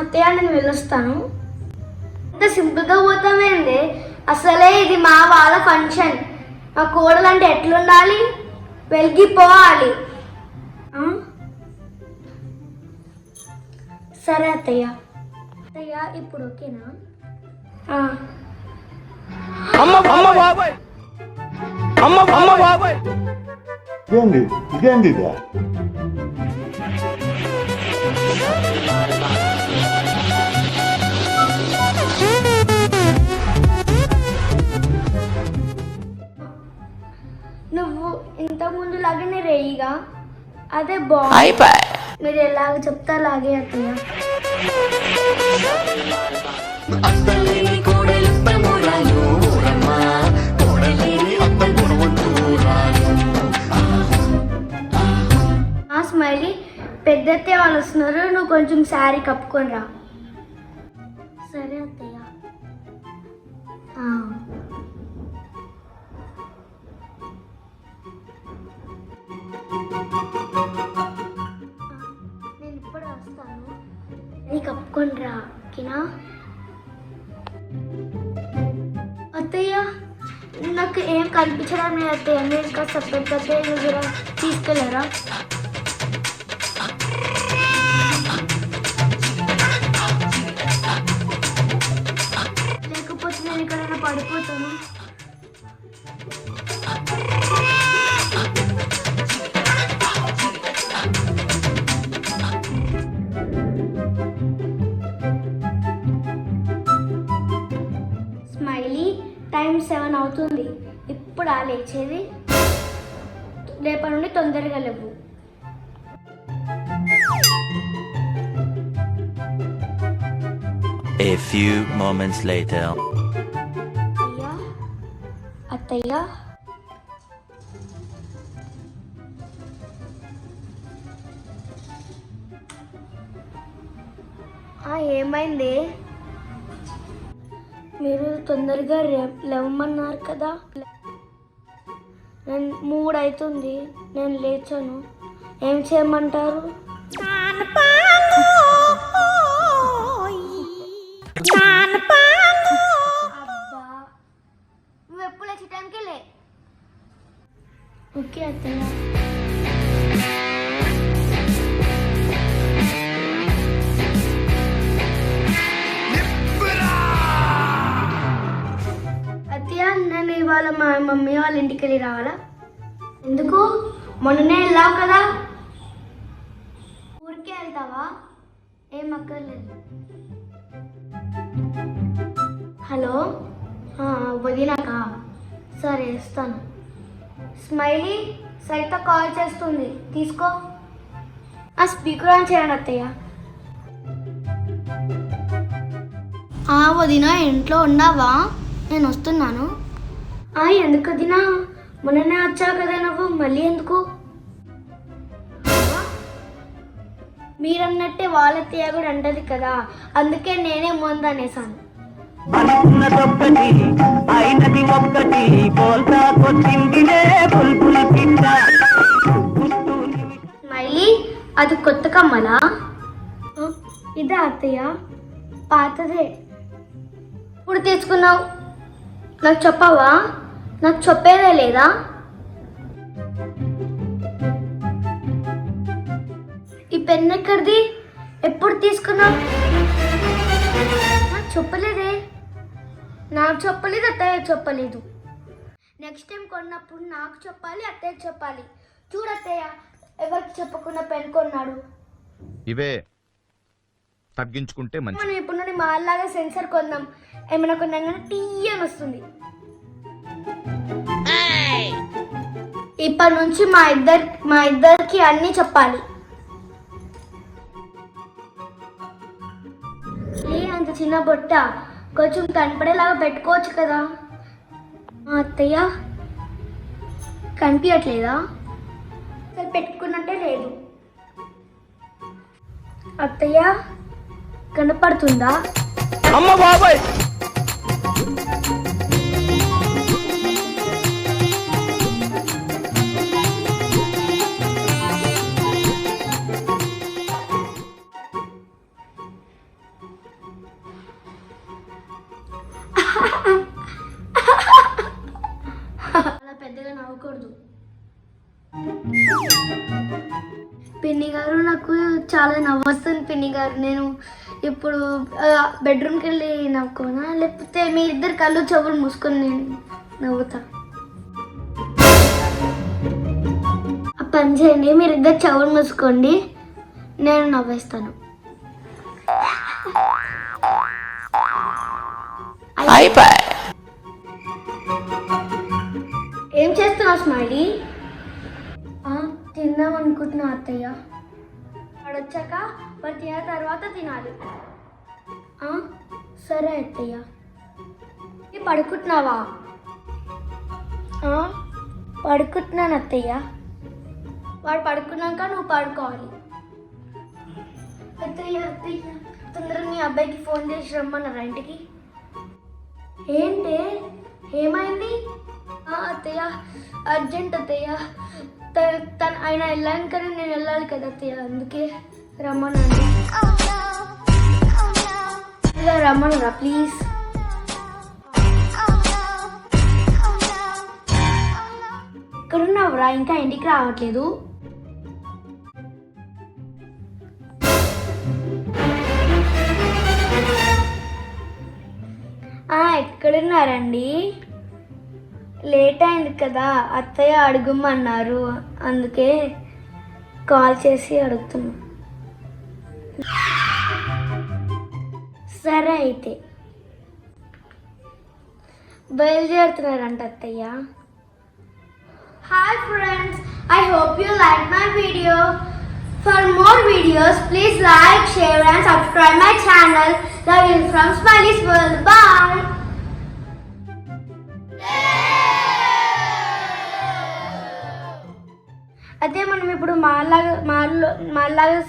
అత్తయ్య నేను వెళ్ళొస్తాను. ఇంత సింపుల్గా పోతామేంది అసలే ఇది మా వాళ్ళ ఫంక్షన్. మా కోడలు అంటే ఎట్లుండాలి వెలిగిపోవాలి? సరే అత్తయ్య. అత్తయ్య ఇప్పుడు ఓకేనా? ఆ. ఇదేంది ఇదేంది ఇదే? అదే బాగుంది. మీరు ఎలాగ చెప్తా అలాగే అత్తయ్య. ఆ స్మైలీ పెద్దతే వాళ్ళు వస్తున్నారు నువ్వు కొంచెం శారీ కప్పుకొని రా. సరే అత్తయ్య. నీ కప్పుకొని ఓకేనా? అత్తయ్య నాకు ఏం కనిపించడం లేదు అత్తయ్య. మీరు ఇంకా సపరేట్ అత్తయ్య దగ్గర తీసుకెళ్ళారా? లేకపోతే నేను ఎక్కడైనా పడిపోతాను? టైం సెవెన్ అవుతుంది. ఇప్పుడు ఆ లేచేది? రేపటి నుండి తొందరగా లేవు. A few moments later. అత్తయ్య? అత్తయ్య? ఏమైంది? మీరు తొందరగా రేపు లేవమన్నారు కదా? నేను మూడు అవుతుంది నేను లేచాను. ఏం చేయమంటారు? మా మమ్మీ వాళ్ళ ఇంటికి వెళ్ళి రావాలా? ఎందుకు? మొన్ననే వెళ్ళావు కదా. ఊరికే వెళ్తావా? ఏం అక్కర్లేదు. హలో? వదినాకా? సరే ఇస్తాను స్మైలీ సరిత కాల్ చేస్తుంది. తీసుకో. ఆ స్పీకర్ ఆన్ చేయండి అత్తయ్య. ఆ వదిన ఇంట్లో ఉన్నావా? నేను వస్తున్నాను. ఎందుకు వదినా మొన్ననే వచ్చావు కదా నువ్వు మళ్ళీ ఎందుకు? మీరన్నట్టే వాళ్ళ అత్తయ్య కూడా అంటది కదా అందుకే నేనే ముందు అనేసాను అనుకున్నదొక్కటి అయినది ఒక్కటి పోల్తా కొట్టిందిలే బుల్బుల్ పిట్ట పుస్తూ నిమిషం స్మైలీ అది కొత్త కమ్మలా ఆ, ఇదా అత్తయ్య పాతదే. ఇప్పుడు తీసుకున్నావు. నాకు చెప్పవా? నాకు చెప్పేదే లేదా? ఈ పెన్ ఎక్కడిది? ఎప్పుడు తీసుకున్నావు? నాకు చెప్పలేదే. నాకు చెప్పలేదు అత్తయ్య చెప్పలేదు. నెక్స్ట్ టైం కొన్నప్పుడు నాకు చెప్పాలి అత్తయ్య చెప్పాలి. చూడు అత్తయ్య ఎవరికి చెప్పకుండా పెన్ కొన్నాడు? ఇవే. తగ్గించుకుంటే మనం ఇప్పుడు నుండి మాలాగా సెన్సర్ కొందాం. ఏమైనా కొన్నాగా? టీ అని వస్తుంది ఇప్పటి నుంచి మా ఇద్దరు మా ఇద్దరికి అన్నీ చెప్పాలి. ఏ అంత చిన్న బొట్ట? కొంచెం కనపడేలాగా పెట్టుకోవచ్చు కదా. మా అత్తయ్య కనిపించట్లేదా అసలు పెట్టుకున్నట్టే లేదు. అత్తయ్య కనపడుతుందా? అమ్మ బాబాయ్! నవ్వకూడదు పిన్ని గారు నాకు చాలా నవ్వొస్తుంది పిన్ని గారు. నేను ఇప్పుడు బెడ్రూమ్కి వెళ్ళి నవ్వుకోనా? లేకపోతే మీ ఇద్దరు కళ్ళు చెవులు మూసుకొని నేను నవ్వుతా. ఆ పని చేయండి. మీరు ఇద్దరు చెవులు మూసుకోండి. నేను నవ్వేస్తాను. అత్తయ్య? వాడు వచ్చాక వాడు తిన్న తర్వాత తినాలి. ఆ, సరే అత్తయ్య. ఈ పడుకుంటున్నావా? ఆ, పడుకుంటున్నాను అత్తయ్య. వాడు పడుకున్నాక నువ్వు పడుకోవాలి. అత్తయ్య అత్తయ్య తొందరగా మీ అబ్బాయికి ఫోన్ చేసి రమ్మన్నారా ఇంటికి? ఏంటి? ఏమైంది? ఆ, అత్తయ్య అర్జెంట్ అత్తయ్య. తను ఆయన వెళ్ళాకనే నేను వెళ్ళాలి కదా అత్తయ్య. అందుకే రమ్మన్నాను ఇలా రమ్మన్నారా ప్లీజ్ ఎక్కడున్నావురా ఇంకా ఇంటికి రావట్లేదు. ఎక్కడున్నారండి లేట్ అయింది కదా అత్తయ్య అడుగుమన్నారు. అందుకే కాల్ చేసి అడుగుతున్నా. సరే అయితే. బయలుదేరుతున్నారంట అత్తయ్య. Hi friends I hope you like my video for more videos please like share and subscribe my channel love you from Smiley's world bye అదే మనం ఇప్పుడు మాలాగా మాల్లో మాలాగా